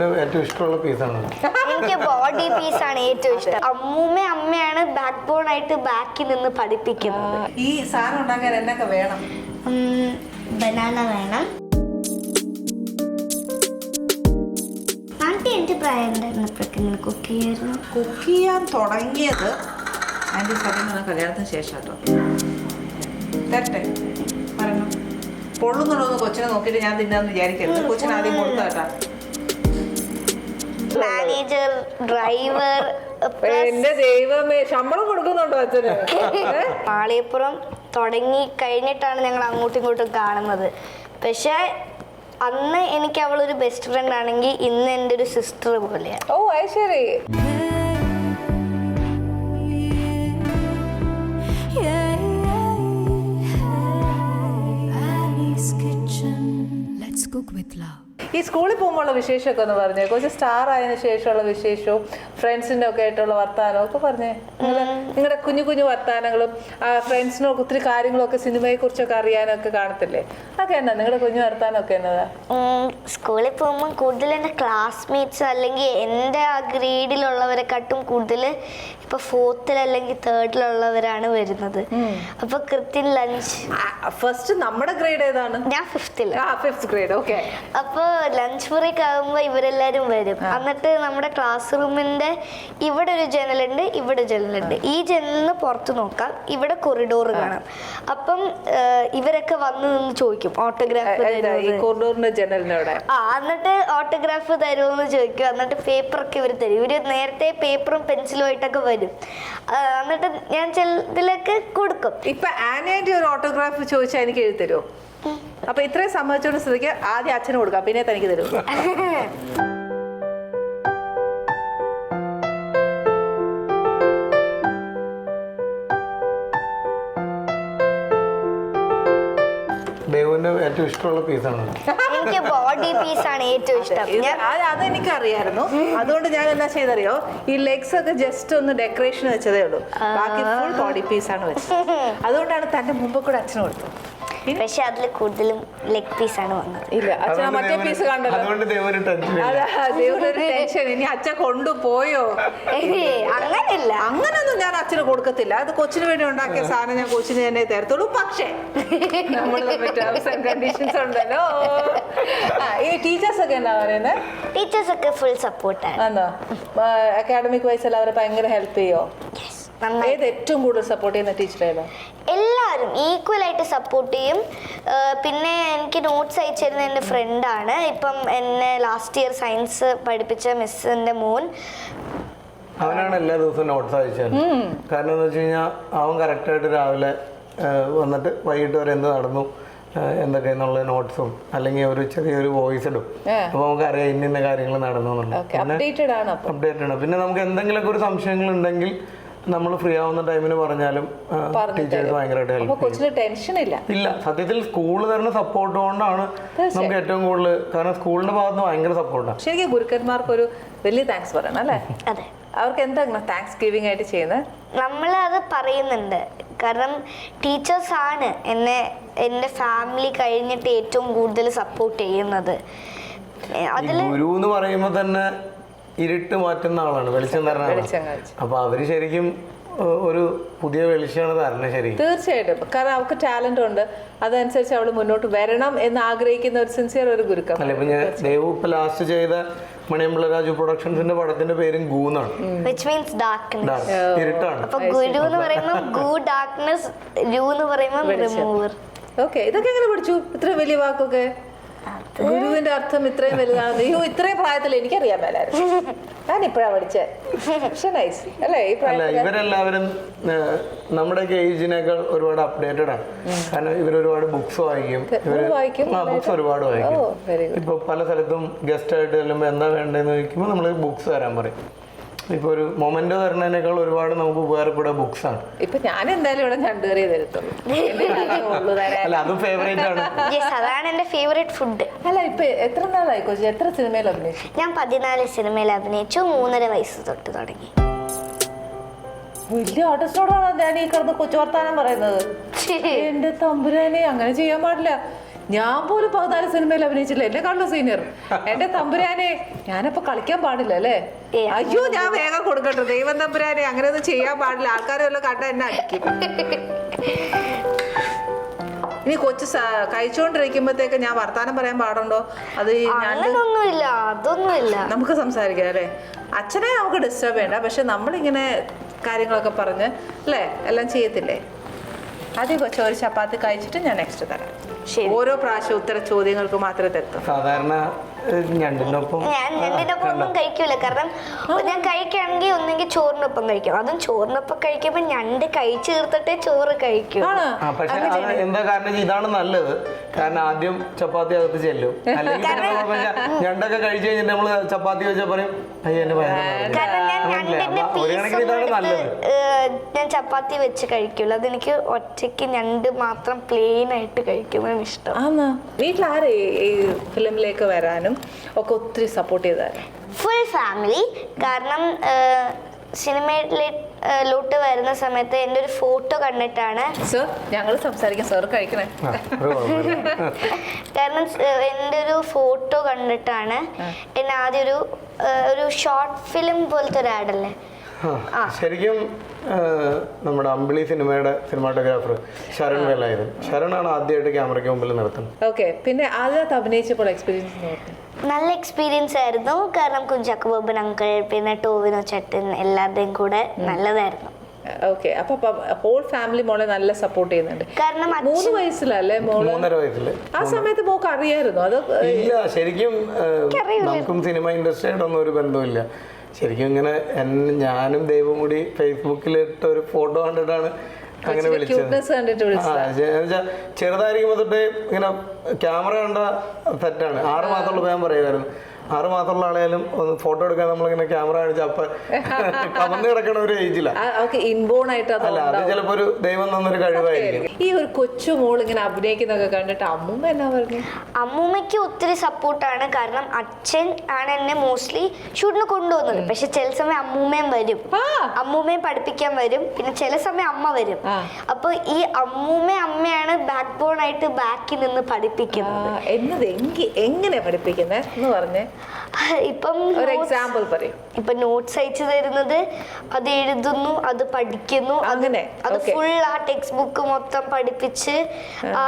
ദേവുവിന്റെ ഏറ്റവും ഇഷ്ടമുള്ള പീസാണ് എനിക്ക് ബോഡി പീസ് ആണ് ഏറ്റവും ഇഷ്ടം. അമ്മൂമ്മ അമ്മയാണ് ബാക്ക് ബോൺ ആയിട്ട് ബാക്കിൽ നിന്ന് പഠിപ്പിക്കുന്നത്. ഈ സാധനം ഉണ്ടാക്കാൻ എന്നൊക്കെ വേണം? ബനാന വേണം. ആന്റി എന്റെ പ്രായം ഉണ്ടായിരുന്നപ്പോഴൊക്കെ ഇങ്ങനെ കുക്ക് ചെയ്യായിരുന്നു കുക്ക് ചെയ്യാൻ തുടങ്ങിയത് ആന്റി സത്യം പറഞ്ഞ കല്യാണത്തിന് ശേഷം കേട്ടോ തരട്ടെ പറയണം പൊള്ളുന്നുണ്ടോന്ന് കൊച്ചിനെ നോക്കിയിട്ട് ഞാൻ തിന്നാന്ന് വിചാരിക്കരുത്. കൊച്ചിനാദ്യം ആദ്യം കൊടുത്ത കേട്ടാ മാനേജർ ഡ്രൈവർ എന്റെ ദൈവമേ ശമ്പളം കൊടുക്കുന്നുണ്ടോ അച്ഛന്? പാളിയപ്പുറം തുടങ്ങി കഴിഞ്ഞിട്ടാണ് ഞങ്ങൾ അങ്ങോട്ടും ഇങ്ങോട്ടും കാണുന്നത്. പക്ഷെ അന്ന് എനിക്ക് അവൾ ഒരു ബെസ്റ്റ് ഫ്രണ്ട് ആണെങ്കിൽ ഇന്ന് എന്റെ ഒരു സിസ്റ്റർ പോലെയാണ് ഓ അത് ശരി. Let's cook with love. ഈ സ്കൂളിൽ പോകുമ്പോഴുള്ള വിശേഷമൊക്കെ ഒന്ന് പറഞ്ഞേ. കൊച്ചു സ്റ്റാർ ആയതിനു ശേഷമുള്ള വിശേഷവും ഫ്രണ്ട്സിന്റെ ഒക്കെ ആയിട്ടുള്ള വർത്താനവും ഒക്കെ പറഞ്ഞേ. നിങ്ങളുടെ കുഞ്ഞു കുഞ്ഞു വർത്താനങ്ങളും ഫ്രണ്ട്സിനൊക്കെ ഒത്തിരി കാര്യങ്ങളൊക്കെ സിനിമയെ കുറിച്ചൊക്കെ അറിയാനൊക്കെ കാണത്തില്ലേ? അതൊക്കെ എന്നാ? നിങ്ങളുടെ കുഞ്ഞു വർത്തമാനമൊക്കെ എന്നതാ? സ്കൂളിൽ പോകുമ്പോൾ കൂടുതൽ എന്റെ ക്ലാസ്മേറ്റ്സ് അല്ലെങ്കിൽ എന്റെ ആ ഗ്രേഡിലുള്ളവരെക്കാട്ടും കൂടുതൽ ഇപ്പൊ ഫോർത്തിൽ അല്ലെങ്കിൽ തേർഡിലുള്ളവരാണ് വരുന്നത്. അപ്പൊ കൃത്യം ലഞ്ച് ഫസ്റ്റ് നമ്മുടെ ഗ്രേഡ് ഏതാണ്? ഞാൻ ഫിഫ്തിൽ ഫിഫ്ത് ഗ്രേഡ് ഓക്കെ അപ്പൊ ലഞ്ച് ബ്രേക്ക് ആകുമ്പോ ഇവരെല്ലാരും വരും. എന്നിട്ട് നമ്മുടെ ക്ലാസ് റൂമിന്റെ ഇവിടെ ഒരു ജനലുണ്ട് ഇവിടെ ജനലുണ്ട് ഈ ജനലിന് പുറത്ത് നോക്കാം. ഇവിടെ കൊറിഡോർ കാണാം. അപ്പം ഇവരൊക്കെ വന്ന് നിന്ന് ചോദിക്കും ഓട്ടോഗ്രാഫ് കൊറിഡോറിന്റെ ജനലിനോടെ ആ എന്നിട്ട് ഓട്ടോഗ്രാഫ് തരുമെന്ന് ചോദിക്കും. എന്നിട്ട് പേപ്പറൊക്കെ ഇവർ തരും. ഇവർ നേരത്തെ പേപ്പറും പെൻസിലും ആയിട്ടൊക്കെ വരും. ആ, എന്നിട്ട് ഞാൻ ചിലതിലൊക്കെ കൊടുക്കും. ഇപ്പൊ ആനയുടെ ഒരു ഓട്ടോഗ്രാഫ് ചോദിച്ചാൽ എനിക്ക് എഴുതി തരുമോ അപ്പൊ ഇത്രയും സമ്മതിച്ചോണ്ട് സ്ഥിതിക്ക് ആദ്യം അച്ഛന് കൊടുക്കാം പിന്നെ തനിക്ക് തരും. ദേവുവിന്റെ ഏറ്റവും ഇഷ്ടമുള്ള പീസാണ് എനിക്ക് ബോഡി പീസ് ആണ് ഏറ്റവും ഇഷ്ടം. അത് അതെനിക്കറിയായിരുന്നു അതുകൊണ്ട് ഞാൻ എന്നാ ചെയ്തറിയോ? ഈ ലെഗ്സ് ഒക്കെ ജസ്റ്റ് ഒന്ന് ഡെക്കറേഷൻ വെച്ചതേ ഉള്ളൂ. ബാക്കി ഫുൾ ബോഡി പീസ് ആണ് വെച്ചത്. അതുകൊണ്ടാണ് തന്റെ മുമ്പ് കൂടെ അച്ഛന് കൊടുത്തത്. പക്ഷെ അതിൽ കൂടുതലും ലെഗ് പീസ് ആണ് വന്നത്. ഇല്ല അച്ഛൻ മറ്റേ പീസ് കണ്ടല്ലോ. ടെൻഷൻ ഇനി അച്ഛൻ കൊണ്ടുപോയോ? അങ്ങനെയല്ല. അങ്ങനൊന്നും ഞാൻ അച്ഛന് കൊടുക്കത്തില്ല. അത് കൊച്ചിന് വേണ്ടി ഉണ്ടാക്കിയ സാധനം ഞാൻ കൊച്ചിന് തന്നെ തരത്തുള്ളൂ. പക്ഷേ കണ്ടീഷൻസ് ഉണ്ടല്ലോ. ഈ ടീച്ചേഴ്സ് ഒക്കെ എന്താ പറയുന്നത് ടീച്ചേഴ്സ് ഒക്കെ ഫുൾ സപ്പോർട്ടാണ് ആണോ. അക്കാഡമിക് വൈസ് എല്ലാവരും ഭയങ്കര ഹെൽപ്പ് ചെയ്യോ? ഏത് ഏറ്റവും കൂടുതൽ സപ്പോർട്ട് ചെയ്യുന്ന ടീച്ചർ ഏതാ? എല്ലാവരും ഈക്വൽ ആയിട്ട് സപ്പോർട്ട് ചെയ്യും. പിന്നെ എനിക്ക് നോട്ട്സ് അയച്ചിരുന്ന എന്റെ എന്റെ ഫ്രണ്ടാണ് ഇപ്പം എന്നെ ലാസ്റ്റ് ഇയർ സയൻസ് പഠിപ്പിച്ച മിസ്സിന്റെ മോൻ. അവനാണ് എല്ലാ ദിവസവും നോട്ട്സ് അയച്ചത്. കാരണം എന്ന് വെച്ച് കഴിഞ്ഞാൽ അവൻ കറക്റ്റായിട്ട് രാവിലെ വന്നിട്ട് വൈകിട്ട് വരെ എന്ത് നടന്നു എന്തൊക്കെയെന്നുള്ള എന്തൊക്കെ എന്നുള്ള നോട്ട്സും അല്ലെങ്കിൽ ഒരു ചെറിയൊരു വോയിസ് ഇടും. അപ്പൊ അപ്പോൾ നമുക്ക് അറിയാം ഇന്ന ഇന്ന കാര്യങ്ങൾ നടന്നു അപ്ഡേറ്റഡ് ആണ്. പിന്നെ നമുക്ക് എന്തെങ്കിലുമൊക്കെ ഒരു സംശയങ്ങൾ ഉണ്ടെങ്കിൽ നമ്മൾ ഫ്രീ ആവുന്ന ടൈമിന് പറഞ്ഞാലും ടീച്ചേഴ്സ് ഭയങ്കരമായിട്ട് ഹെൽപ്പ് ടെൻഷൻ ഇല്ല. ഇല്ല സത്യത്തിൽ സ്കൂൾ തരുന്ന സപ്പോർട്ട് കൊണ്ടാണ് നമുക്ക് ഏറ്റവും കൂടുതൽ കാരണം സ്കൂളിന്റെ ഭാഗത്ത് ഭയങ്കര സപ്പോർട്ടാണ് ശരിക്കും ഗുരുക്കന്മാർക്ക് ഒരു വലിയ താങ്ക്സ് പറയണം അല്ലേ? അതെ. അവർക്ക് എന്താ താങ്ക്സ് ഗിവിംഗ് ആയിട്ട് ചെയ്യുന്നത് നമ്മൾ അത് പറയുന്നുണ്ട്. കാരണം ടീച്ചേഴ്സ് ആണ് എന്നെ എന്റെ ഫാമിലി കഴിഞ്ഞിട്ട് ഏറ്റവും കൂടുതൽ സപ്പോർട്ട് ചെയ്യുന്നത്. ഗുരു എന്ന് പറയുമ്പോൾ തന്നെ ഇരുട്ട് മാറ്റുന്ന ആളാണ് വെളിച്ചം തരണ ആളാണ്. അപ്പൊ അവർ ശരിക്കും ഒരു പുതിയ വെളിച്ചമാണ് തരണ ശരി തീർച്ചയായിട്ടും. കാരണം അവർക്ക് ടാലന്റ് ഉണ്ട്. അതനുസരിച്ച് അവൾ മുന്നോട്ട് വരണം എന്ന് ആഗ്രഹിക്കുന്ന ഒരു സിൻസിയർ ഒരു ഗുരുക്കം. അല്ല ഇപ്പൊ ഞാൻ ദേവു ഇപ്പൊ ലാസ്റ്റ് ചെയ്ത മണിയമ്പിള രാജു പ്രൊഡക്ഷൻസിന്റെ പടത്തിന്റെ പേരും ഗൂന്നാണ് വിച്ച് മീൻസ് ഡാർക്ക്നെസ്. ഇരുട്ടാണ്. അപ്പൊ ഗുരു എന്ന് പറയുമ്പോൾ ഗു ഡാർക്ക്നെസ് രു എന്ന് പറയുമ്പോൾ റിമൂവർ ഓക്കെ ഇതൊക്കെ എങ്ങനെ പഠിച്ചു? ഇത്ര വലിയ വാക്കൊക്കെ? ഗുരുവിന്റെ അർത്ഥം ഇത്രയും വലുതാണ് അയ്യോ ഇത്രയും പ്രായത്തിൽ എനിക്കറിയാൻ മേലായിരുന്നു. ഞാൻ ഇപ്പഴാ പഠിച്ചേ. പക്ഷെ നൈസ് അല്ലേ ഈ അല്ല പ്രായത്തിൽ ഇവരെല്ലാവരും ഏഹ്, നമ്മുടെയൊക്കെ ഏജിനേക്കാൾ ഒരുപാട് അപ്ഡേറ്റഡ് ആണ്. കാരണം ഇവർ ഒരുപാട് ബുക്സ് വായിക്കും ഇവർ വായിക്കും ആ ബുക്സ് ഒരുപാട് വായിക്കും. ഓ വെരി ഗുഡ് ഇപ്പൊ പല സ്ഥലത്തും ഗസ്റ്റ് ആയിട്ട് ചെല്ലുമ്പോ എന്താ വേണ്ടതെന്ന് ചോദിക്കുമ്പോൾ നമ്മൾ ബുക്സ് തരാൻ പറയും. ഇപ്പൊ ഒരു മൊമെന്റോ തരുന്നതിനേക്കാൾ ഒരുപാട് നമുക്ക് ഉപകാരപ്പെടുക ബുക്സ് ആണ്. ഇപ്പൊ ഞാൻ എന്തായാലും ഇവിടെ ഞണ്ടുകറിയേ തരത്തുള്ളൂ. എന്റെ അല്ല അതും ഫേവറേറ്റ് ആണ്. യെസ് അതാണ് എന്റെ ഫേവറേറ്റ് ഫുഡ് അല്ല ഇപ്പൊ എത്ര നാളായി കൊച്ചി? എത്ര സിനിമയിൽ അഭിനയിച്ചു? ഞാൻ പതിനാല് സിനിമയിൽ അഭിനയിച്ചു മൂന്നര വയസ്സ് തൊട്ട് തുടങ്ങി. വലിയ ആർട്ടിസ്റ്റോടാണ് ഞാൻ ഈ കിടന്ന് കൊച്ചു വർത്താനം പറയുന്നത്? എന്റെ തമ്പുരാനെ അങ്ങനെ ചെയ്യാൻ പാടില്ല. ഞാൻ പോലും പതിനാല് സിനിമയിൽ അഭിനയിച്ചില്ല എന്നെ കാണുന്ന സീനിയർ എന്റെ തമ്പുരാനെ ഞാനപ്പോ കളിക്കാൻ പാടില്ല അല്ലേ? അയ്യോ ഞാൻ വേഗം കൊടുക്കട്ടെ. ദൈവം തമ്പുരാനെ അങ്ങനെയൊന്നും ചെയ്യാൻ പാടില്ല. ആൾക്കാരെ വല്ലതും കണ്ട എന്നെ അടിക്കും. ഇനി കൊച്ചു കഴിച്ചുകൊണ്ടിരിക്കുമ്പോഴത്തേക്ക് ഞാൻ വർത്താനം പറയാൻ പാടുണ്ടോ? അത് അങ്ങനൊന്നുമില്ല അതൊന്നുമില്ല. നമുക്ക് സംസാരിക്കാം അല്ലേ? അച്ഛനെ നമുക്ക് ഡിസ്റ്റർബ് ചെയ്യണ്ട പക്ഷെ നമ്മളിങ്ങനെ കാര്യങ്ങളൊക്കെ പറഞ്ഞ് അല്ലേ? എല്ലാം ചെയ്യത്തില്ലേ? ആദ്യം ചോറ് ചപ്പാത്തി കഴിച്ചിട്ട് ഞാൻ നെക്സ്റ്റ് തരാം. ഓരോ പ്രാവശ്യം ഉത്തര ചോദ്യങ്ങൾക്ക് മാത്രമേ തെത്തും സാധാരണ ഞണ്ടിനൊപ്പം ഞാൻ രണ്ടിനൊപ്പം ഒന്നും കഴിക്കൂല. കാരണം ഞാൻ കഴിക്കുകയാണെങ്കിൽ ഒന്നെങ്കിൽ ചോറിനൊപ്പം കഴിക്കും. അതും ചോറിനൊപ്പം കഴിക്കുമ്പോൾ ഞണ്ട് കഴിച്ചു തീർത്തിട്ടേ ചോറ് കഴിക്കൂ. പക്ഷെ എന്താ കാരണം ഇതാണ് നല്ലത്. കാരണം ആദ്യം ചപ്പാത്തി അകത്ത് ചെല്ലും. അല്ലെങ്കിൽ ഞണ്ടൊക്കെ കഴിച്ചു കഴിഞ്ഞിട്ട് നമ്മൾ ചപ്പാത്തി വെച്ചാൽ പറയും അയ്യോ എന്റെ കാരണം ഞാൻ ചപ്പാത്തി വെച്ച് കഴിക്കുള്ളൂ. അതെനിക്ക് ഒറ്റയ്ക്ക് ഞണ്ട് മാത്രം പ്ലെയിൻ ആയിട്ട് കഴിക്കുന്നതാണ് ഇഷ്ടം. വീട്ടിലാരേ വീട്ടിലാരെ ഈ ഫിലിമിലേക്ക് വരാനും? ഒക്കെ ഒത്തിരി സപ്പോർട്ട് ചെയ്തായിരുന്നു. ഫുൾ ഫാമിലി കാരണം സിനിമയിലോട്ട് വരുന്ന സമയത്ത് എന്റെ ഒരു ഫോട്ടോ കണ്ടിട്ടാണ് സർ ഞങ്ങൾ സംസാരിക്കാം. സാർ കഴിക്കണേ. കാരണം എന്റെ ഒരു ഫോട്ടോ കണ്ടിട്ടാണ് എന്നെ ആദ്യം ഒരു ഒരു ഷോർട്ട് ഫിലിം പോലത്തെ ഒരു ആഡല്ലേ ശരിക്കും നമ്മുടെ അമ്പിളി സിനിമയുടെ സിനിമാറ്റോഗ്രാഫർ ശരൺ വേലായുധൻ. ശരണാണ് ആദ്യമായിട്ട് ക്യാമറയ്ക്ക് മുമ്പിൽ നിർത്തുന്നത്. ഓക്കെ പിന്നെ അതിനകത്ത് അഭിനയിച്ചപ്പോൾ എക്സ്പീരിയൻസ് നോക്കി. നല്ല എക്സ്പീരിയൻസ് ആയിരുന്നു. കാരണം കുഞ്ചാക്കോ ബോബൻ അങ്കിൾ പിന്നെ ടോവിനോ ചട്ടൻ എല്ലാവരുടെയും കൂടെ നല്ലതായിരുന്നു. ഓക്കെ അപ്പൊ ഹോൾ ഫാമിലി മോളെ നല്ല സപ്പോർട്ട് ചെയ്യുന്നുണ്ട്. കാരണം മൂന്ന് വയസ്സിലല്ലേ മോൾ? മൂന്നര വയസ്സിൽ. ആ സമയത്ത് മോക്ക് അറിയായിരുന്നു? അത് ഇല്ല ശരിക്കും നമുക്കും സിനിമ ഇൻഡസ്ട്രിയായിട്ടൊന്നും ഒരു ബന്ധമില്ല ശരിക്കും ഇങ്ങനെ ഞാനും ദൈവം കൂടി ഫേസ്ബുക്കിൽ ഇട്ട ഒരു ഫോട്ടോ കണ്ടിട്ടാണ് അങ്ങനെ വിളിച്ചത്. ചെറുതായിരിക്കുമ്പോൾ തൊട്ടേ ഇങ്ങനെ ക്യാമറ കണ്ട സെറ്റാണ്. ആറ് മാസമുള്ള ഞാൻ പറയുമായിരുന്നു ആറ് മാസമുള്ള ആളായാലും ഒന്ന് ഫോട്ടോ എടുക്കാൻ നമ്മളിങ്ങനെ ക്യാമറ കാണിച്ച അപ്പം കമന്ന് കിടക്കണ ഒരു ഏജിലാണ് ഇൻബോൺ ആയിട്ട് അത് അല്ല അത് ചിലപ്പോ ഒരു ദൈവം തന്നൊരു കഴിവായിരിക്കും. ഈ ഒരു കൊച്ചു മോൾ ഇങ്ങനെ അഭിനയിക്കുന്നൊക്കെ കണ്ടിട്ട് അമ്മൂമ്മ എന്നാ പറഞ്ഞു? അമ്മൂമ്മയ്ക്ക് ഒത്തിരി സപ്പോർട്ടാണ് കാരണം അച്ഛൻ ആണ് എന്നെ മോസ്റ്റ്ലി ഷൂട്ടിന് കൊണ്ടുപോകുന്നത്. പക്ഷെ ചില സമയം അമ്മൂമ്മയും വരും. ആ. അമ്മൂമ്മയും പഠിപ്പിക്കാൻ വരും. പിന്നെ ചില സമയം അമ്മ വരും. അപ്പൊ ഈ അമ്മൂമ്മ അമ്മയാണ് ബാക്ക് ബോൺ ആയിട്ട് ബാക്കിൽ നിന്ന് പഠിപ്പിക്കുന്നത്. എന്നത് എങ്കി എങ്ങനെ പഠിപ്പിക്കുന്നത് എന്ന് പറഞ്ഞേ? ഇപ്പം ഒരു എക്സാമ്പിൾ പറയും. ഇപ്പൊ നോട്ട്സ് അയച്ചു തരുന്നത് അത് എഴുതുന്നു അത് പഠിക്കുന്നു അങ്ങനെ, അത് ഫുൾ ആ ടെക്സ്റ്റ് ബുക്ക് മൊത്തം പഠിപ്പിച്ച് ആ.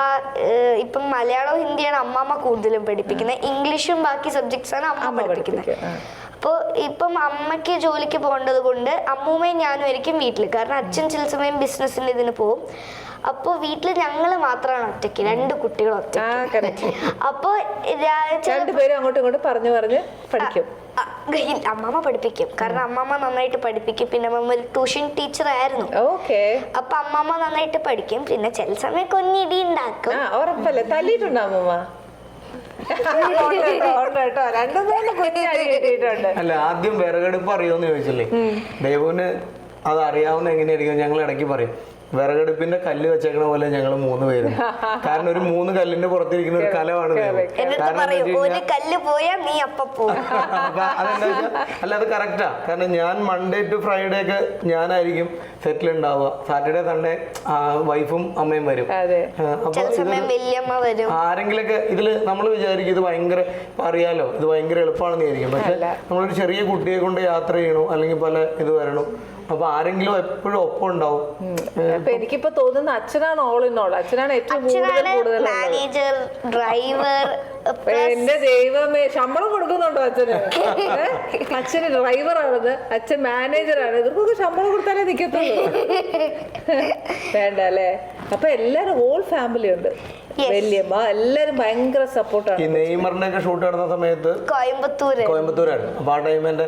ഇപ്പം മലയാളവും ഹിന്ദിയാണ് അമ്മാമ്മ കൂടുതലും പഠിപ്പിക്കുന്നത്. ഇംഗ്ലീഷും ബാക്കി സബ്ജക്ട്സ് ആണ് അമ്മ പഠിപ്പിക്കുന്നത്. പഠിപ്പിക്കും, അപ്പോൾ ഇപ്പം അമ്മയ്ക്ക് ജോലിക്ക് പോകേണ്ടത് കൊണ്ട് അമ്മൂമ്മയും ഞാനും ആയിരിക്കും വീട്ടിൽ. കാരണം അച്ഛൻ ചില സമയം ബിസിനസ്സിന്റെ ഇതിന് പോകും അപ്പോൾ വീട്ടിൽ ഞങ്ങൾ മാത്രമാണ് ഒറ്റയ്ക്ക് രണ്ട് കുട്ടികൾ ആ ഒറ്റയ്ക്ക് അപ്പോൾ രണ്ടുപേരും അങ്ങോട്ടും ഇങ്ങോട്ടും പറഞ്ഞു പറഞ്ഞ് പഠിക്കും. അമ്മമ്മ പഠിപ്പിക്കും. കാരണം അമ്മമ്മ നന്നായിട്ട് പഠിപ്പിക്കും. പിന്നെ അമ്മ ഒരു ട്യൂഷൻ ടീച്ചർ ആയിരുന്നു ഓക്കെ. അപ്പൊ അമ്മമ്മ നന്നായിട്ട് പഠിക്കും. പിന്നെ ചില സമയം കൊന്നിടി ഉണ്ടാക്കും. ആ ഉറപ്പല്ലേ? തല്ലിയിട്ടുണ്ടോ അമ്മൂമ്മ? അല്ല ആദ്യം വിറകടുപ്പ് അറിയോന്ന് ചോദിച്ചില്ലേ? ദേവന് അത് അറിയാവുന്ന എങ്ങനെയായിരിക്കും? ഞങ്ങൾ ഇടയ്ക്ക് പറയും. വിറകടുപ്പിന്റെ കല്ല് വെച്ചേക്കണ പോലെ ഞങ്ങൾ മൂന്ന് പേരും കാരണം ഒരു മൂന്ന് കല്ലിന്റെ പുറത്തിരിക്കുന്ന ഒരു കലമാണ് ഒരു കല്ല് പോയാ നീ അല്ല അത് കറക്റ്റാ കാരണം ഞാൻ മൺഡേ ടു ഫ്രൈഡേ ഒക്കെ ഞാനായിരിക്കും സെറ്റിൽ ഉണ്ടാവുക സാറ്റർഡേ സൺഡേ വൈഫും അമ്മയും വരും. അതെ. ആ, അപ്പൊ സമയം വല്യമ്മ വരും. ആരെങ്കിലൊക്കെ ഇതിൽ നമ്മൾ വിചാരിക്കും ഇത് ഭയങ്കര അറിയാലോ ഇത് ഭയങ്കര എളുപ്പമാണെന്ന് വിചാരിക്കും. പക്ഷെ. നമ്മളൊരു ചെറിയ കുട്ടിയെ കൊണ്ട് യാത്ര ചെയ്യണോ അല്ലെങ്കിൽ പല ഇത് വരണം അപ്പൊ ആരെങ്കിലും എപ്പോഴും ഒപ്പം ഉണ്ടാവും. അപ്പൊ എനിക്കിപ്പോ തോന്നുന്ന അച്ഛനാണ് ഓൾ ഇൻ ഓൾ അച്ഛനാണ് ഏറ്റവും കൂടുതൽ കൂടുതൽ മാനേജർ ഡ്രൈവർ എന്റെ ദൈവമേ ശമ്പളം കൊടുക്കുന്നുണ്ടോ അച്ഛന്? അച്ഛന് ഡ്രൈവർ ആണത് അച്ഛൻ മാനേജറാണ് ഇവർക്കൊക്കെ ശമ്പളം കൊടുത്താലേ നിക്കത്തുള്ളൂ. വേണ്ട അല്ലേ അപ്പൊ എല്ലാരും ഓൾ ഫാമിലി ഉണ്ട്. Yes. വല്യമ്മ എല്ലാരും ഭയങ്കര ഈ സപ്പോർട്ടാണ് നെയ്മറിന്റെ ഒക്കെ ഷൂട്ട് നടന്ന സമയത്ത് കോയമ്പത്തൂര് കോയമ്പത്തൂരാണ്. അപ്പോൾ ആ ടൈം എന്റെ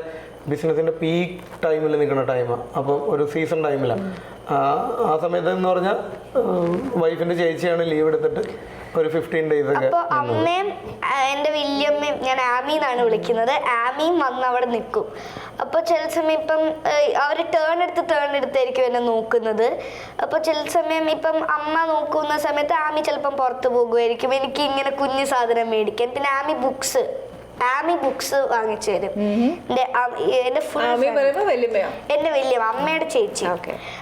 ബിസിനസിന്റെ പീക്ക് ടൈമിൽ നിൽക്കുന്ന ടൈമാണ് അപ്പോൾ ഒരു സീസൺ ടൈമിലാണ് ആ സമയത്ത് എന്ന് പറഞ്ഞാൽ വൈഫിന്റെ ചേച്ചിയാണ് ലീവ് എടുത്തിട്ട് ഒരു ഫിഫ്റ്റീൻ ഡേയ്സ് അമ്മയും എന്റെ വല്യമ്മയും ഞാൻ ആമിന്നാണ് വിളിക്കുന്നത്. ആമിയും വന്ന് അവിടെ നിൽക്കും അപ്പോൾ ചില സമയം ഇപ്പം അവർ ടേൺ എടുത്ത് ടേൺ എടുത്തായിരിക്കും എന്നെ നോക്കുന്നത്. അപ്പോൾ ചില സമയം ഇപ്പം അമ്മ നോക്കുന്ന സമയത്ത് ആമി ചിലപ്പം പുറത്ത് പോകുമായിരിക്കും എനിക്ക് ഇങ്ങനെ കുഞ്ഞു സാധനം മേടിക്കാൻ. പിന്നെ ആമി ബുക്സ് ആമി ബുക്സ് വാങ്ങിച്ചു തരും. എന്റെ എന്റെ ഫുൾ എന്റെ വല്യമ്മ അമ്മയുടെ ചേച്ചി.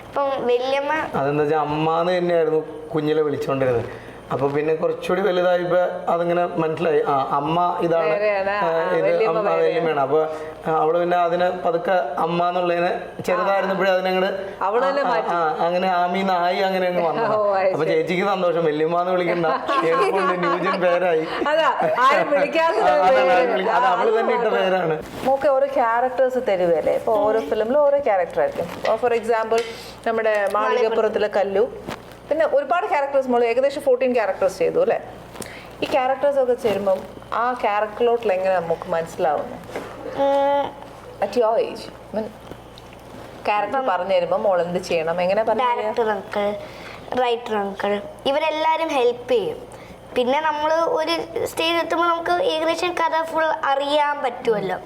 അപ്പം വല്യമ്മ അതെന്താ വെച്ചാൽ അമ്മാന്ന് തന്നെയായിരുന്നു കുഞ്ഞിലെ വിളിച്ചുകൊണ്ടിരുന്നത് അപ്പൊ പിന്നെ കുറച്ചുകൂടി വലുതായപ്പോ അതിങ്ങനെ മനസ്സിലായി. ആ അമ്മ ഇതാണ് ഇത് വല്യമ്മയാണ്. അപ്പൊ അവൾ പിന്നെ അതിനെ പതുക്കെ അമ്മ എന്നുള്ളതിനെ ചെറുതായിരുന്നപ്പോഴേ ആ, അങ്ങനെ ആമീന്ന് ആയി അങ്ങനെ അങ്ങ് വന്നു. അപ്പൊ ചേച്ചിക്ക് സന്തോഷം. വല്യമ്മ എന്ന് വിളിക്കണ്ട. ന്യൂജൻ പേരായി. അതാ അവൾ തന്നെ ഇട്ട പേരാണ്. ഓരോ ക്യാരക്ടേഴ്സ് തരുവല്ലേ? ഇപ്പൊ ഓരോ ഫിലിമിലും ഓരോ ക്യാരക്ടർ ആയിരിക്കും. ഫോർ എക്സാമ്പിൾ നമ്മുടെ മാളികപ്പുറത്തിലെ കല്ലു. പിന്നെ ഒരുപാട് ക്യാരക്ടേഴ്സ് നമ്മൾ ഏകദേശം ഫോർട്ടീൻ ക്യാരക്ടേഴ്സ് ചെയ്തു അല്ലേ? ഈ ക്യാരക്ടേഴ്സ് ഒക്കെ ചേരുമ്പം ആ ക്യാരക്ടറിലോട്ടിൽ എങ്ങനെ നമുക്ക് മനസ്സിലാവുന്നു? അറ്റ് യോ ഏജ് മീൻ ക്യാരക്ടർ പറഞ്ഞു തരുമ്പോൾ മോൾ എന്ത് ചെയ്യണം? എങ്ങനെ? ഡയറക്ടർ അങ്കിൾ റൈറ്റർ അങ്കിൾ ഇവരെല്ലാവരും ഹെൽപ്പ് ചെയ്യും. പിന്നെ നമ്മൾ ഒരു സ്റ്റേജ് എത്തുമ്പോൾ നമുക്ക് ഏകദേശം കഥ ഫുൾ അറിയാൻ പറ്റുമല്ലോ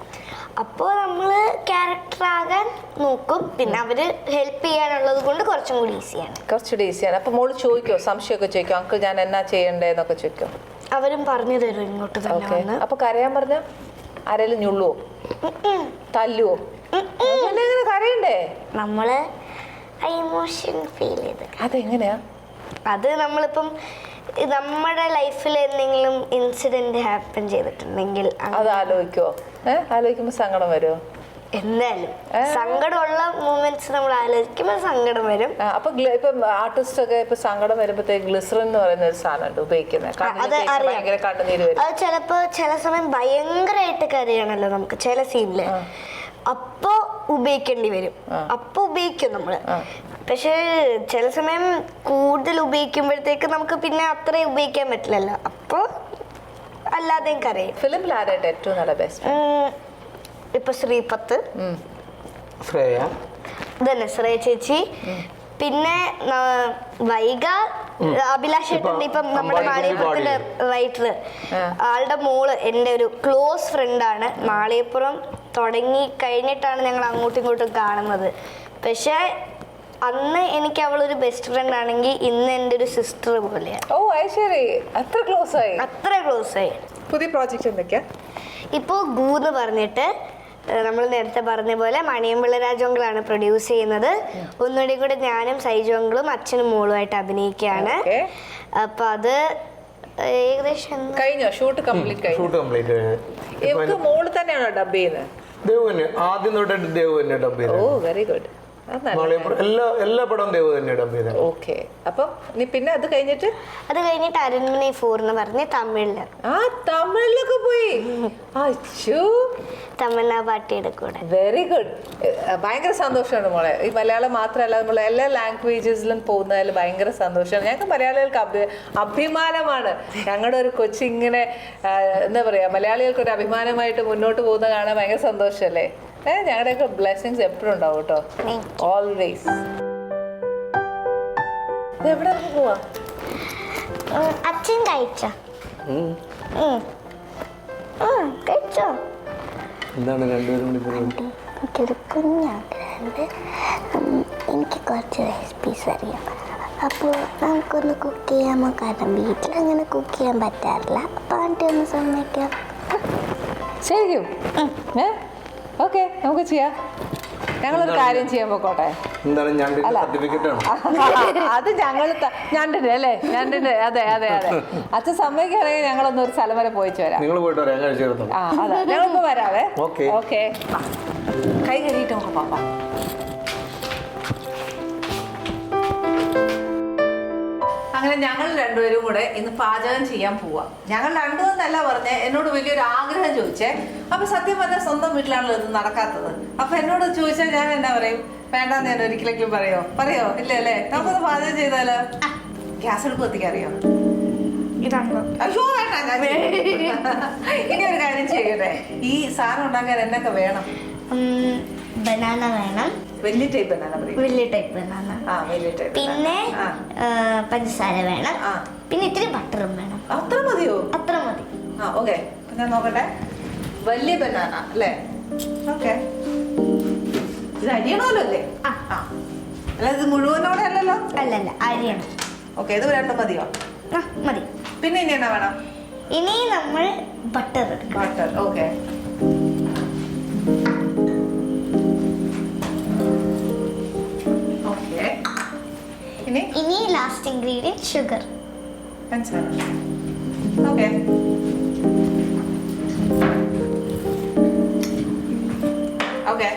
അപ്പോൾ നമ്മൾ ക്യാരക്ടറാകാൻ നോക്കും. പിന്നെ അവർ ഹെൽപ്പ് ചെയ്യാനുള്ളത് കൊണ്ട് കുറച്ചും കൂടി ഈസിയാണ് കുറച്ചുകൂടി ഈസിയാണ് അപ്പൊ മോൾ ചോദിക്കോ? സംശയമൊക്കെ ചോദിക്കോ? അങ്കിൾ ഞാൻ എന്നാ ചെയ്യണ്ടേന്നൊക്കെ ചോദിക്കോ? അവരും പറഞ്ഞു തരും ഇങ്ങോട്ട് തന്നെ ഓക്കെ വന്ന്. അപ്പൊ കരയാൻ പറഞ്ഞ ആരെങ്കിലും ഞുള്ളുവോ? തല്ലുവോ? അങ്ങനെ കരയണ്ടേ? നമ്മൾ ഇമോഷൻ ഫീൽ ചെയ്ത്. അതെങ്ങനെയാ? അത് നമ്മളിപ്പം നമ്മുടെ ലൈഫിൽ എന്തെങ്കിലും ഇൻസിഡന്റ് ഹാപ്പൻ ചെയ്തിട്ടുണ്ടെങ്കിൽ അത് ആലോചിക്കോ ഏഹ് ആലോചിക്കുമ്പോ സങ്കടം വരുമോ എന്നാലും സങ്കടമുള്ള മൂമെന്റ്സ് നമ്മൾ ആലോചിക്കുമ്പോൾ സങ്കടം വരും. ആ, അപ്പൊ ഗ്ല- ഇപ്പം ആർട്ടിസ്റ്റ് ഒക്കെ ഇപ്പൊ സങ്കടം വരുമ്പോഴത്തേക്ക് ഗ്ലിസറിൻ എന്ന് പറയുന്ന ഒരു സാധനമുണ്ട് ഉപയോഗിക്കുന്നത് അത് കണ്ണിന് തേച്ച് അറിയാം. ഭയങ്കര കണ്ണുനീര് വരും. അത് ചിലപ്പോ ചില സമയം ഭയങ്കരമായിട്ട് കരയണല്ലോ നമുക്ക് ചില സീനിൽ അപ്പോ ഉപയോഗിക്കേണ്ടി വരും. അപ്പൊ ഉപയോഗിക്കും നമ്മൾ. പക്ഷെ ചില സമയം കൂടുതൽ ഉപയോഗിക്കുമ്പോഴത്തേക്ക് നമുക്ക് പിന്നെ അത്രയും ഉപയോഗിക്കാൻ പറ്റില്ലല്ലോ. അപ്പൊ അല്ലാതെയും കരയും ഫിലിമിൽ ആരായിട്ട് ഏറ്റവും നല്ല ബെസ്റ്റ് ഇപ്പൊ ശ്രീപത്ത്. ശ്രേയ. ഇതന്നെ ശ്രേയ ചേച്ചി. പിന്നെ വൈഗ അഭിലാഷ് ഏട്ടന്റെ ഇപ്പം നമ്മുടെ മാളിയപ്പുറത്തിന്റെ മാളികപ്പുറത്തിലെ റൈറ്റർ ആളുടെ മോൾ എന്റെ ഒരു ക്ലോസ് ഫ്രണ്ടാണ് മാളികപ്പുറം തുടങ്ങി കഴിഞ്ഞിട്ടാണ് ഞങ്ങൾ അങ്ങോട്ടും ഇങ്ങോട്ടും കാണുന്നത്. പക്ഷേ അന്ന് എനിക്ക് അവൾ ഒരു ബെസ്റ്റ് ഫ്രണ്ട് ആണെങ്കിൽ ഇന്ന് എന്റെ ഒരു സിസ്റ്റർ പോലെയാണ് ഓ ശരി. അത്ര ക്ലോസ് ആയി. അത്ര ക്ലോസ് ആയി. പുതിയ പ്രോജക്റ്റ് എന്തൊക്കെയാ? ഇപ്പോൾ ഗൂന്ന് പറഞ്ഞിട്ട് നമ്മൾ നേരത്തെ പറഞ്ഞ പോലെ മണിയമ്പിള്ള രാജോങ്കളാണ് പ്രൊഡ്യൂസ് ചെയ്യുന്നത്. ഒന്നുകൂടി കൂടെ ഞാനും സൈജോങ്കളും അച്ഛനും മോളുമായിട്ട് അഭിനയിക്കുകയാണ്. അപ്പൊ അത് ഏകദേശം എന്ന് കഴിഞ്ഞോ? ഷൂട്ട് കംപ്ലീറ്റ് കഴിഞ്ഞു? ഷൂട്ട് കംപ്ലീറ്റ് ഇവർക്ക് മോൾ തന്നെയാണോ ഡബ് ചെയ്യുന്നത്? ദേവ് തന്നെ ആദ്യം തൊട്ടിട്ട് ദേവ് തന്നെ ഡബ് ഓ വെരി ഗുഡ് എല്ലാ എല്ലാ പടവും ദേവ് തന്നെയാണ് ഡബ് ചെയ്തത് ഓക്കെ. അപ്പം നീ പിന്നെ അത് കഴിഞ്ഞിട്ട്? അത് കഴിഞ്ഞിട്ട് അരൺമണി ഫോർ എന്ന് പറഞ്ഞ് തമിഴിൽ. ആ തമിഴിലൊക്കെ പോയി. അച്ഛോ തമിഴ്നാ പാട്ടിയുടെ കൂടെ വെരി ഗുഡ് ഭയങ്കര സന്തോഷമാണ് മോളെ. ഈ മലയാളം മാത്രമല്ല നമ്മൾ എല്ലാ ലാംഗ്വേജസിലും പോകുന്നതിൽ ഭയങ്കര സന്തോഷമാണ്. ഞങ്ങൾക്ക് മലയാളികൾക്ക് അഭി അഭിമാനമാണ്. ഞങ്ങളുടെ ഒരു കൊച്ചിങ്ങനെ ഇങ്ങനെ എന്താ പറയുക മലയാളികൾക്ക് ഒരു അഭിമാനമായിട്ട് മുന്നോട്ട് പോകുന്ന കാണാൻ ഭയങ്കര സന്തോഷമല്ലേ? ഏഹ് ഞങ്ങളുടെയൊക്കെ ബ്ലെസ്സിങ്സ് എപ്പോഴും ഉണ്ടാവും കേട്ടോ. ഓൾവേസ് എവിടെ പോവാ? അച്ഛൻ കഴിച്ച? കഴിച്ചോ? എന്താണ് രണ്ടുപേരും കൂടി പറയുന്നത് എനിക്കൊരു കുഞ്ഞാഗ്രഹമുണ്ട്. എനിക്ക് കുറച്ച് റെസിപ്പീസ് അറിയാം അപ്പോൾ നമുക്കൊന്ന് കുക്ക് ചെയ്യാമോ? കാരണം വീട്ടിൽ അങ്ങനെ കുക്ക് ചെയ്യാൻ പറ്റാറില്ല. അപ്പോൾ ആന്റി ഒന്ന് സമ്മതിക്കാം ശരിക്കും? ഏ? ഓക്കെ നമുക്ക് ചെയ്യാം. ഞങ്ങളൊരു കാര്യം ചെയ്യാൻ പോക്കോട്ടെ. അത് ഞങ്ങൾ ഞണ്ടിന് അല്ലേ? ഞണ്ടിന് അതെ അതെ അതെ. അച്ഛൻ സമ്മതിക്കുകയാണെങ്കിൽ ഞങ്ങളൊന്ന് ഒരു സ്ഥലം വരെ പോയിച്ചു വരാം. നിങ്ങൾ പോയിട്ട് വരാം ആ അതെ. ഞങ്ങളിപ്പോ വരാവേ. ഓക്കെ. കൈ കഴുകിയിട്ട് നമുക്ക് പോവാം അങ്ങനെ ഞങ്ങൾ രണ്ടുപേരും കൂടെ ഇന്ന് പാചകം ചെയ്യാൻ പോവാ. ഞങ്ങൾ രണ്ടുമെന്നല്ല പറഞ്ഞേ എന്നോട് വലിയൊരു ആഗ്രഹം ചോദിച്ചേ. അപ്പൊ സത്യം പറഞ്ഞാൽ സ്വന്തം വീട്ടിലാണല്ലോ ഇത് നടക്കാത്തത്. അപ്പൊ എന്നോട് ചോദിച്ചാൽ ഞാൻ എന്നാ പറയും? വേണ്ട ഞാൻ ഒരിക്കലെങ്കിലും പറയോ? പറയോ? ഇല്ല അല്ലേ? നമുക്കൊന്ന് പാചകം ചെയ്താലോ? ഗ്യാസ് എടുപ്പ് എത്തിക്കറിയോ അയ്യോ വേണ്ട ഞാൻ ഇനി ഒരു കാര്യം ചെയ്യട്ടെ. ഈ സാധനം ഉണ്ടാക്കാൻ എന്നൊക്കെ വേണം. ബനാന വേണം. വലിയ ടൈപ്പ് ബനാന വലിയ ടൈപ്പ് ബനാന. പിന്നെ പഞ്ചസാര വേണം. പിന്നെ ഇത്തിരി ബട്ടറും വേണം. അത്ര മതിയോ? അത്ര മതി. ആ ഓക്കെ. ഞാൻ നോക്കട്ടെ. വലിയ ബനാന അല്ലേ? ഓക്കെ. ഇത് അരിയണമല്ലോ അല്ലേ? അല്ല ഇത് മുഴുവനോടെ അല്ലല്ലോ? അല്ലല്ല അരിയണം. ഓക്കെ ഇത് രണ്ടും മതിയോ? മതി. പിന്നെ ഇനി എന്നാ വേണം? ഇനി നമ്മൾ ബട്ടർ ബട്ടർ ഓക്കെ. ഇനി ഇനി ലാസ്റ്റ് ഇൻഗ്രീഡിയന്റ് ഷുഗർ പഞ്ചസാര ഓക്കെ ഓക്കെ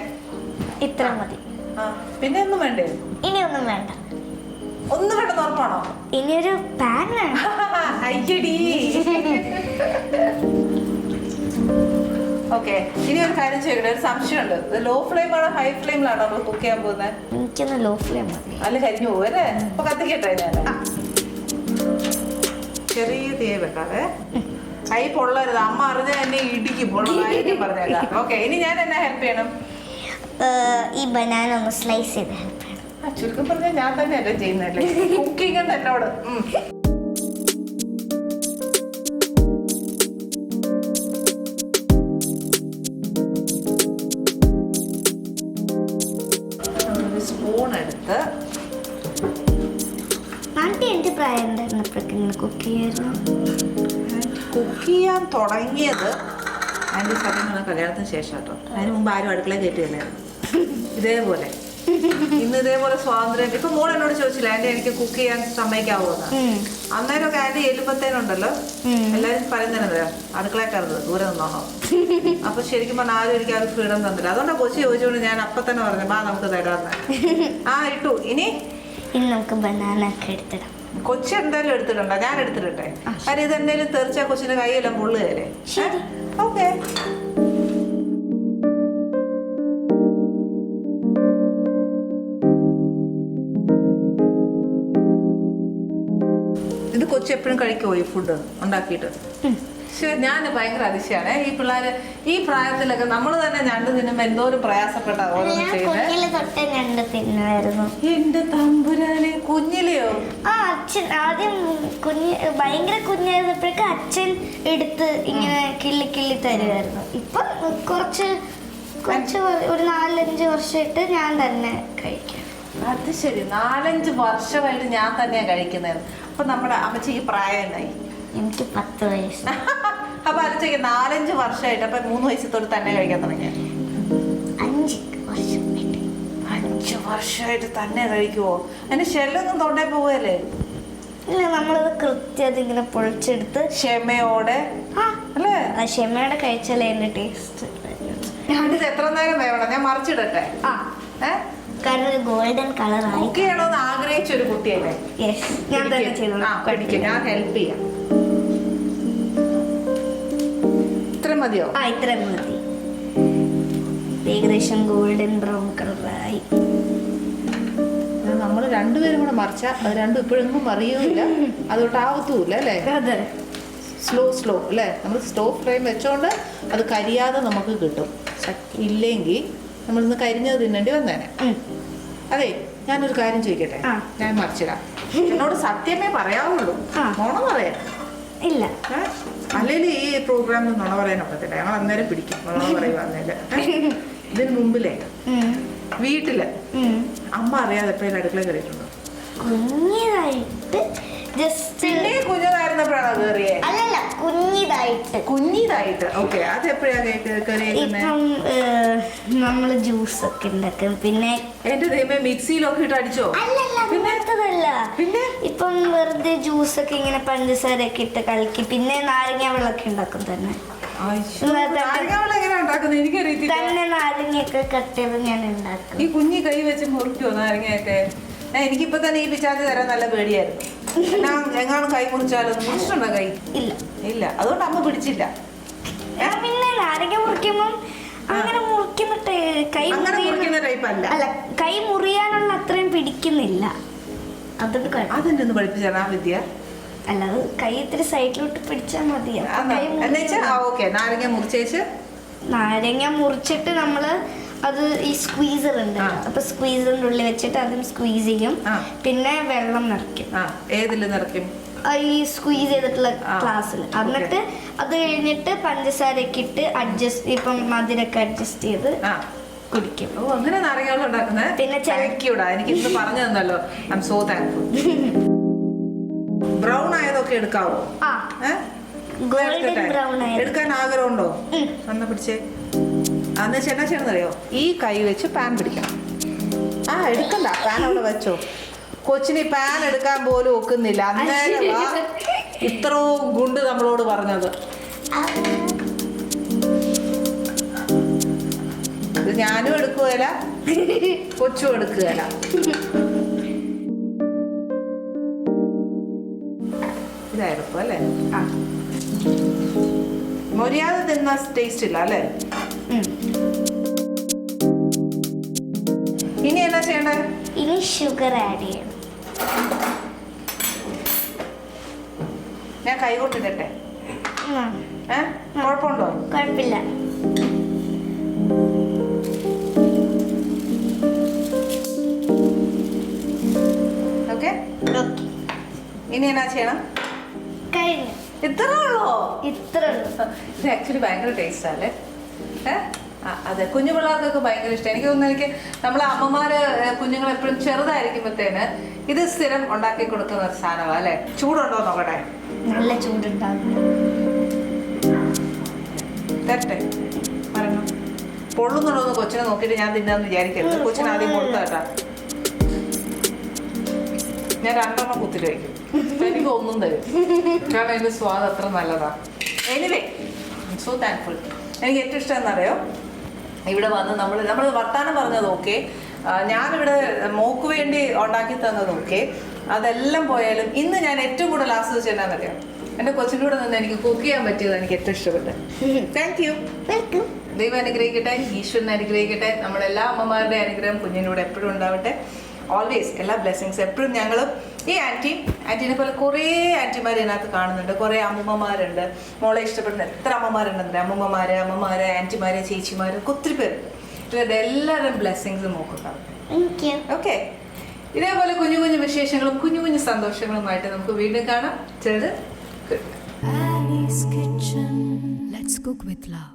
ഇത്ര മതി. പിന്നെ ഒന്നും വേണ്ടേ? ഒന്നും വേണ്ട. ഒന്നും വേണ്ട ഉറപ്പാണോ? ഇനിയൊരു പാൻ വേണം. അയ്യടി. ഓക്കെ ഇനി ഒരു കാര്യം ചെയ്യട്ടെ ഒരു സംശയമുണ്ട്. ഇത് ലോ ഫ്ലെയിമാണോ ഹൈ ഫ്ലെയിമിലാണോ നമ്മൾ കുക്ക് ചെയ്യാൻ പോകുന്നത് എനിക്കൊന്ന് ലോ ഫ്ലെയിം മതി. അല്ല കരിഞ്ഞു പോവല്ലേ അപ്പൊ കത്തിക്കട്ടെ ഞാൻ ചെറിയ തീ വെക്കാതെ കൈ പൊള്ളരുത്. അമ്മ അറിഞ്ഞ എന്നെ ഇടിക്കും. പൊള്ളായിരിക്കും പറഞ്ഞേക്കാം. ഓക്കെ ഇനി ഞാൻ എന്നെ ഹെൽപ്പ് ചെയ്യണം? ഈ ബനാന ഒന്ന് സ്ലൈസ് ചെയ്ത് help ചെയ്യണം. ചുരുക്കം പറഞ്ഞാൽ ഞാൻ തന്നെ അല്ലേ ചെയ്യുന്നല്ലേ കുക്കിംഗ് എന്നോട് പ്രായം നിങ്ങൾ കുക്ക് ചെയ്യായിരുന്നു? കുക്ക് ചെയ്യാൻ തുടങ്ങിയത് അതിന്റെ സത്യം പറഞ്ഞ കല്യാണത്തിന് ശേഷം കേട്ടോ. അതിന് മുമ്പ് ആരും അടുക്കള കയറ്റിയല്ലായിരുന്നു. ഇതേപോലെ. ഇന്ന് ഇതേപോലെ സ്വാതന്ത്ര്യം. ഇപ്പൊ മോൾ എന്നോട് ചോദിച്ചില്ല ആന്റി എനിക്ക് കുക്ക് ചെയ്യാൻ സമ്മതിക്കാവോ എന്ന്? അന്നേരമൊക്കെ ആന്റി എല്ലുമ്പത്തേനുണ്ടല്ലോ എല്ലാവരും പറയുന്നതിനത് അടുക്കള കയറുന്നത് ദൂരെ നിന്നോണോ അപ്പൊ ശരിക്കും പറഞ്ഞാൽ ആരും എനിക്ക് ആ ഒരു ഫ്രീഡം തന്നില്ല. അതുകൊണ്ടാണ് കൊച്ചി ചോദിച്ചുകൊണ്ട് ഞാൻ അപ്പൊ തന്നെ പറഞ്ഞു ബാ നമുക്ക് തരാമെന്ന് ആ ഇട്ടു. ഇനി? ഇനി നമുക്ക് ബനാന ഒക്കെ എടുത്തിടാം. കൊച്ചി എന്തായാലും എടുത്തിട്ടുണ്ടോ? ഞാൻ എടുത്തിട്ടെ കാര്യം ഇത് എന്തെങ്കിലും തെറിച്ചാൽ കൊച്ചിന്റെ കൈയെല്ലാം പൊള്ളുകയല്ലേ. ഓക്കെ. ഇത് കൊച്ചി എപ്പോഴും കഴിക്കുമോ ഈ ഫുഡ് ഉണ്ടാക്കിയിട്ട്? ശരി ഞാൻ ഭയങ്കര അതിശയാണ്. ഈ പിള്ളേര് ഈ പ്രായത്തിലൊക്കെ നമ്മൾ തന്നെ ഞണ്ട് തിന്നുമ്പോ എന്തോരം പ്രയാസപ്പെട്ട ഓരോന്ന് ചെയ്യുന്നത് എന്റെ തമ്പുരാനെ കുഞ്ഞിലെയോ? ആ അച്ഛൻ ആദ്യം കുഞ്ഞ് ഭയങ്കര കുഞ്ഞായിരുന്നപ്പോഴേക്ക് അച്ഛൻ എടുത്ത് ഇങ്ങനെ കിള്ളി കിള്ളി തരുമായിരുന്നു ഇപ്പൊ കുറച്ച് കുറച്ച് ഒരു നാലഞ്ച് വർഷമായിട്ട് ഞാൻ തന്നെ കഴിക്കാം. അത് ശരി. നാലഞ്ച് വർഷമായിട്ട് ഞാൻ തന്നെയാണ് കഴിക്കുന്നത്. അപ്പൊ നമ്മുടെ ഈ പ്രായം എന്നായി എനിക്ക് പത്ത് വയസ്സ്. അപ്പൊ അത് ചോദിക്കാം നാലഞ്ച് വർഷമായിട്ട്. അപ്പൊ മൂന്ന് വയസ്സ് തൊട്ട് തന്നെ കഴിക്കാൻ തുടങ്ങിയ? അഞ്ച് വർഷമായിട്ട് അഞ്ച് വർഷമായിട്ട് തന്നെ കഴിക്കുവോ? അതിന്റെ ഷെല്ലൊന്നും തൊണ്ടേ പോവല്ലേ ഇല്ല നമ്മളത് കൃത്യത ഇങ്ങനെ പൊളിച്ചെടുത്ത് ക്ഷമയോടെ അല്ലേ? ക്ഷമയോടെ കഴിച്ചാലേ എന്റെ ടേസ്റ്റ് ഇത് എത്ര നേരം വേവണം? ഞാൻ മറിച്ചിടട്ടെ. ആ. ഏഹ് കാരണം ഗോൾഡൻ കളറായി. കുക്ക് ചെയ്യണമെന്ന് ആഗ്രഹിച്ച ഒരു കുട്ടിയല്ലേ ഞാൻ തന്നെ ചെയ്തു. ഞാൻ ഹെൽപ്പ് ചെയ്യാം. മതിയോ? ആ ഇത്ര മതി. ഏകദേശം ഗോൾഡൻ ബ്രൗൺ കളറായി നമ്മൾ രണ്ടുപേരും കൂടെ മറിച്ച അത് രണ്ടും ഇപ്പോഴൊന്നും അറിയൂല അതുകൊണ്ട് ആവത്തുമില്ല അല്ലേ? അതെ. സ്ലോ സ്ലോ അല്ലേ? നമ്മൾ സ്ലോ ഫ്ലെയിം വെച്ചോണ്ട് അത് കരിയാതെ നമുക്ക് കിട്ടും. ഇല്ലെങ്കിൽ നമ്മൾ ഇന്ന് കരിഞ്ഞത് തിന്നേണ്ടി വന്നേനെ. അതെ ഞാനൊരു കാര്യം ചോദിക്കട്ടെ. ഞാൻ മറിച്ചിടാം. എന്നോട് സത്യമേ പറയാവുള്ളൂ. നുണ പറയാം ഇല്ല. അല്ലെങ്കിൽ ഈ പ്രോഗ്രാം നുണ പറയാൻ ഒക്കത്തില്ല. ഞങ്ങൾ അന്നേരം പിടിക്കും. നുണ പറയുക അന്നേരം. ഇതിന് മുമ്പിലേ വീട്ടിൽ അമ്മ അറിയാതെ എപ്പോഴും അടുക്കള കയറിയിട്ടുണ്ടോ? കുഞ്ഞിതായിട്ട് ജസ്റ്റ് പിന്നെ കുഞ്ഞതായിരുന്നപ്പോഴാണോ കയറിയേ അല്ലല്ല കുഞ്ഞിതായിട്ട്. കുഞ്ഞിതായിട്ട്. ഓക്കെ അത് എപ്പോഴാ ഇപ്പം നമ്മൾ ജ്യൂസ് ഒക്കെ ഉണ്ടാക്കും പിന്നെ എന്റെ ദൈവമേ മിക്സിയിലൊക്കെ ഇട്ട് അടിച്ചോ? അല്ലല്ല അങ്ങനത്തതല്ല. പിന്നെ? ഇപ്പം വെറുതെ ജ്യൂസ് ഒക്കെ ഇങ്ങനെ പഞ്ചസാര ഒക്കെ ഇട്ട് കലക്കി. പിന്നെ നാരങ്ങ വെള്ളമൊക്കെ ഉണ്ടാക്കും തന്നെ. തന്നെ നാരങ്ങയൊക്കെ കട്ട് ചെയ്ത് ഞാൻ ഉണ്ടാക്കും ഈ കുഞ്ഞി കൈ വെച്ച് മുറിക്കോ നാരങ്ങയൊക്കെ? എനിക്കിപ്പോ തന്നെ ഈ പിച്ചാത്തി തരാൻ നല്ല പേടിയായിരുന്നു. ഞാൻ എങ്ങാനും കൈ മുറിച്ചാലോ? മുറിച്ചിട്ടുണ്ടോ കൈ? ഇല്ല. ഇല്ല. അതുകൊണ്ട് അമ്മ പിടിച്ചില്ല. പിന്നെ ആരെങ്കിലും മുറിക്കുമ്പം അങ്ങനെ മുറിക്കുന്ന കൈ അങ്ങനെ മുറിക്കുന്ന ടൈപ്പ് അല്ല അല്ല കൈ മുറിയാനുള്ള അത്രയും പിടിക്കുന്നില്ല. അതുകൊണ്ട് കുഴപ്പം അതെന്നെ ഒന്ന് പഠിപ്പിച്ചാണ് ആ വിദ്യ? അല്ല അത് കൈ ഇത്തിരി സൈഡിലോട്ട് പിടിച്ചാൽ മതി അപ്പൊ കൈ എന്നുവെച്ചാ മുറിയുന്നില്ല. ആ ഓക്കെ. നാരങ്ങ മുറിച്ചേച്ച്? നാരങ്ങ മുറിച്ചിട്ട് നമ്മൾ അത് ഈ സ്ക്വീസർ ഉണ്ട്. അപ്പൊ സ്ക്വീസറിന്റെ ഉള്ളിൽ വെച്ചിട്ട് അതും സ്ക്വീസ് ചെയ്യും. പിന്നെ വെള്ളം നിറയ്ക്കും. ഏതിൽ നിറയ്ക്കും? ഈ സ്ക്വീസ് ചെയ്തിട്ടുള്ള ക്ലാസ്സിൽ എന്നിട്ട് അത് കഴിഞ്ഞിട്ട് പഞ്ചസാരയൊക്കെ ഇട്ട് അഡ്ജസ്റ്റ് ഇപ്പം മധുരൊക്കെ അഡ്ജസ്റ്റ് ചെയ്ത് കുടിക്കും. ഓ അങ്ങനെ നാരങ്ങ ഉണ്ടാക്കുന്നത് പിന്നെ എനിക്ക് ഇന്ന് പറഞ്ഞു തന്നല്ലോ. I am so thankful brown ആയതൊക്കെ എടുക്കാവോ? എടുക്കാൻ ആഗ്രഹമുണ്ടോ. അന്ന് പിടിച്ചേ. അന്ന് ചേട്ടാ ചെയ്യണമെന്നറിയോ ഈ കൈ വെച്ച് പാൻ പിടിക്കണം. ആ എടുക്കണ്ട. പാൻ അവിടെ വെച്ചോ. കൊച്ചിന് പാൻ എടുക്കാൻ പോലും ഒക്കുന്നില്ല. അന്നേരം വാ. ഇത്രയും ഗുണ്ട് നമ്മളോട് പറഞ്ഞത്. ഞാനും എടുക്കുകയില്ല കൊച്ചും എടുക്കുകയില്ല ഇതായിരുന്നു അല്ലേ? ആ. മൊരിയാത തിന്ന ടേസ്റ്റ് ഇല്ല അല്ലേ? ഷുഗർ ആഡ് ചെയ്യണം. ഞാൻ കൈ. ഏ? കുഴപ്പമുണ്ടോ? കുഴപ്പമില്ല. ഓക്കെ? ഇനി എന്നാ ചെയ്യണം? കഴിഞ്ഞു. ഇത്ര ഉള്ളോ? ഇത്ര ഉള്ളൂ. ഇത് ആക്ച്വലി ഭയങ്കര ടേസ്റ്റ് അല്ലേ ഏ? അതെ. കുഞ്ഞു പിള്ളേർക്കൊക്കെ ഭയങ്കര ഇഷ്ടം. എനിക്ക് തോന്നുന്നു എനിക്ക് നമ്മളെ അമ്മമാര് കുഞ്ഞുങ്ങൾ എപ്പോഴും ചെറുതായിരിക്കുമ്പോഴത്തേന് ഇത് സ്ഥിരം ഉണ്ടാക്കി കൊടുക്കുന്ന ഒരു സാധനമാണ് അല്ലെ? ചൂടുണ്ടോ നോക്കട്ടെ? നല്ല ചൂടുണ്ടാകും. തരട്ടെ? പറഞ്ഞു. പൊള്ളുന്നുണ്ടോ എന്ന് കൊച്ചിനെ നോക്കിയിട്ട് ഞാൻ തിന്നാന്ന് വിചാരിക്കരുത്. കൊച്ചിന് ആദ്യം കൊടുത്താട്ടാ. ഞാൻ രണ്ടെണ്ണം കുത്തിട്ട് വയ്ക്കും. എനിക്ക് ഒന്നും തരും. കാരണം അതിന്റെ സ്വാദ് അത്ര നല്ലതാ. എനിവേ സോ താങ്ക്ഫുൾ എനിക്ക് ഏറ്റവും ഇഷ്ടം എന്നറിയോ ഇവിടെ വന്ന് നമ്മൾ നമ്മൾ വർത്താനം പറഞ്ഞത് ഓക്കെ. ഞാനിവിടെ മോക്ക് വേണ്ടി ഉണ്ടാക്കി തന്നത് ഓക്കെ. അതെല്ലാം പോയാലും ഇന്ന് ഞാൻ ഏറ്റവും കൂടുതൽ ആസ്വദിച്ച് തന്നെ അറിയാം എന്റെ കൊച്ചിന്റെ കൂടെ നിന്ന് എനിക്ക് കുക്ക് ചെയ്യാൻ പറ്റിയത് എനിക്ക് ഏറ്റവും ഇഷ്ടപ്പെട്ടു താങ്ക് യു വെൽക്കം ദൈവം അനുഗ്രഹിക്കട്ടെ ഈശ്വരൻ അനുഗ്രഹിക്കട്ടെ നമ്മളെല്ലാ അമ്മമാരുടെ അനുഗ്രഹം കുഞ്ഞിനൂടെ എപ്പോഴും ഉണ്ടാവട്ടെ. ഓൾവേസ് എല്ലാ ബ്ലെസ്സിങ്സ് എപ്പോഴും ഞങ്ങൾ ഈ ആന്റി ആന്റീനെ പോലെ കുറേ ആന്റിമാർ ഇതിനകത്ത് കാണുന്നുണ്ട്. കുറേ അമ്മൂമ്മമാരുണ്ട്. മോളെ ഇഷ്ടപ്പെടുന്ന എത്ര അമ്മമാരുണ്ടെന്ന് അമ്മൂമ്മമാര് അമ്മമാര് ആന്റിമാര് ചേച്ചിമാര് ഒക്കെ ഒത്തിരി പേരുണ്ട് ഇവരുടെ എല്ലാവരും ബ്ലെസ്സിങ്സ് നോക്കുന്നുണ്ടാവും ഓക്കെ ഇതേപോലെ കുഞ്ഞു കുഞ്ഞു വിശേഷങ്ങളും കുഞ്ഞു കുഞ്ഞു സന്തോഷങ്ങളുമായിട്ട് നമുക്ക് വീണ്ടും കാണാം. ചെറുത്. Let's cook with love.